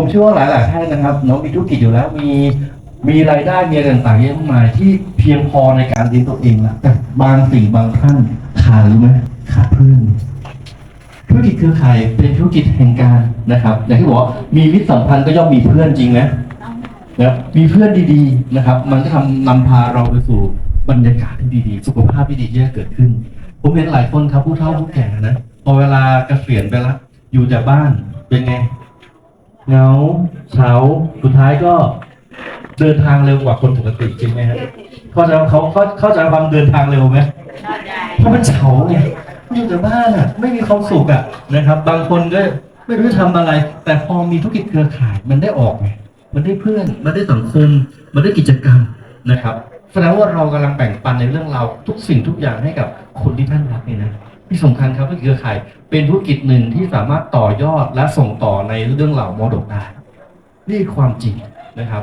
ผมเชื่อว่าหลายๆท่านนะครับเน้องมีธุรกิจอยู่แล้วมีมีรายได้มีอะไรต่างๆเยอะมากมายที่เพียงพอในการเลี้ยงตัวเองแล้วแต่บางสิ่งบางท่านขาดรู้ไหมขาดเพื่อนธุรกิจเครือข่ายเป็นธุรกิจแห่งการนะครับอย่างที่บอกว่ามีมิตรสัมพันธ์ก็ย่อมมีเพื่อนจริงไหมนะครับมีเพื่อนดีๆนะครับ มันก็ทำนำพาเราไปสู่บรรยากาศที่ดีๆ สุขภาพที่ดีที่จะเกิดขึ้น ผมเห็นหลายคนครับผู้เฒ่าผู้แก่นะพอเวลาเกษียณไปแล้วอยู่แต่บ้านเป็นไง เหงาเฉาสุดท้ายก็เดินทางเร็วกว่าคนปกติจริงไหมฮะเข้าใจเขาเขาเข้าใจความเดินทางเร็วไหมเพราะมันเฉาไงอยู่แต่บ้านอะ ไม่มีความสุขอะนะครับ บางคนก็ไม่รู้จะทำอะไร แต่พอมีธุรกิจเครือข่ายมันได้ออกไงมันได้เพื่อน มันได้สังคม มันได้กิจกรรมนะครับแสดงว่าเรากำลังแบ่งปันในเรื่องราวทุกสิ่งทุกอย่างให้กับคนที่ท่านรักเนี่ยนะ ที่สำคัญครับธุรกิเครือข่ายเป็นธุรกิจหนึ่งที่สามารถต่อยอดและส่งต่อในเรื่องเหล่ามรดกได้ นี่ความจริงนะครับ